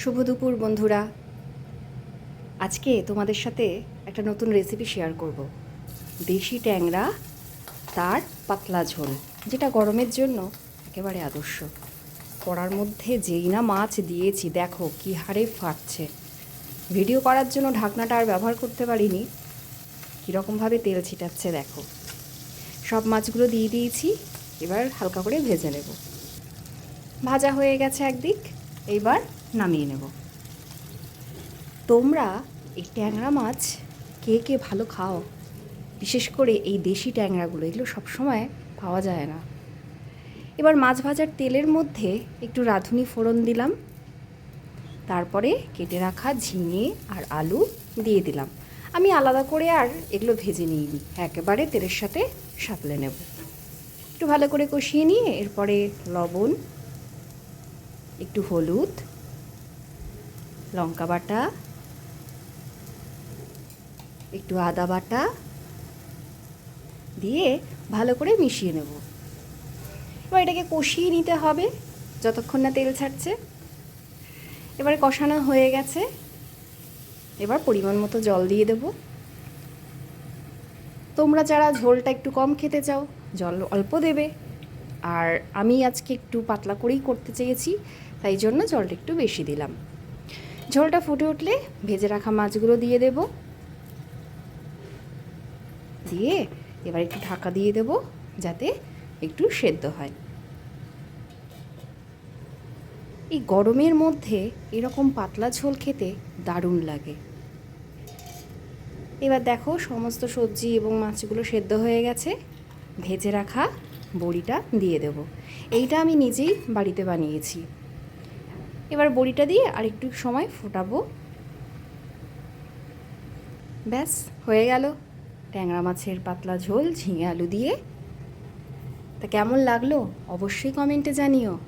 শুভ দুপুর, বন্ধুরা। আজকে তোমাদের সাথে একটা নতুন রেসিপি শেয়ার করব। দেশি ট্যাংরা, তার পাতলা ঝোল, যেটা গরমের জন্য একেবারে আদর্শ। কড়ার মধ্যে যেই না মাছ দিয়েছি, দেখো কী হারে ফাটছে। ভিডিও করার জন্য ঢাকনাটা আর ব্যবহার করতে পারিনি। কীরকমভাবে তেল ছিটাচ্ছে, দেখো। সব মাছগুলো দিয়ে দিয়েছি, এবার হালকা করে ভেজে নেব। ভাজা হয়ে গেছে একদিক। এইবার নামিয়ে নেব। তোমরা এই ট্যাংরা মাছ কে কে ভালো খাও? বিশেষ করে এই দেশি ট্যাংরাগুলো, এগুলো সবসময় পাওয়া যায় না। এবার মাছ ভাজার তেলের মধ্যে একটু রাঁধুনি ফোড়ন দিলাম। তারপরে কেটে রাখা ঝিঙে আর আলু দিয়ে দিলাম। আমি আলাদা করে আর এগুলো ভেজে নিইনি, একেবারে তেলের সাথে সাঁতলে নেব। একটু ভালো করে কষিয়ে নিয়ে এরপরে লবণ একটু হলুদ, লঙ্কা বাটা, একটু আদা বাটা দিয়ে ভালো করে মিশিয়ে নেব। এবার এটাকে কষিয়ে নিতে হবে যতক্ষণ না তেল ছাড়ছে। এবারে কষানো হয়ে গেছে। এবার পরিমাণ মতো জল দিয়ে দেব। তোমরা যারা ঝোলটা একটু কম খেতে চাও, জল অল্প দেবে। আর আমি আজকে একটু পাতলা করেই করতে চেয়েছি, তাই জন্য জলটা একটু বেশি দিলাম। ঝোলটা ফুটে উঠলে ভেজে রাখা মাছগুলো দিয়ে দেব। দিয়ে এবার একটু ঢাকা দিয়ে দেব যাতে একটু সেদ্ধ হয়। এই গরমের মধ্যে এরকম পাতলা ঝোল খেতে দারুণ লাগে। এবার দেখো সমস্ত সবজি এবং মাছগুলো সেদ্ধ হয়ে গেছে। ভেজে রাখা বড়িটা দিয়ে দেব। এইটা আমি নিজেই বাড়িতে বানিয়েছি। এবার বড়িটা দিয়ে আরেকটু সময় ফোটাবো। ব্যাস, হয়ে গেল। ট্যাংরা মাছের পাতলা ঝোল, ঝিঙে আলু দিয়ে। তা কেমন লাগল? অবশ্যই কমেন্টে জানিও।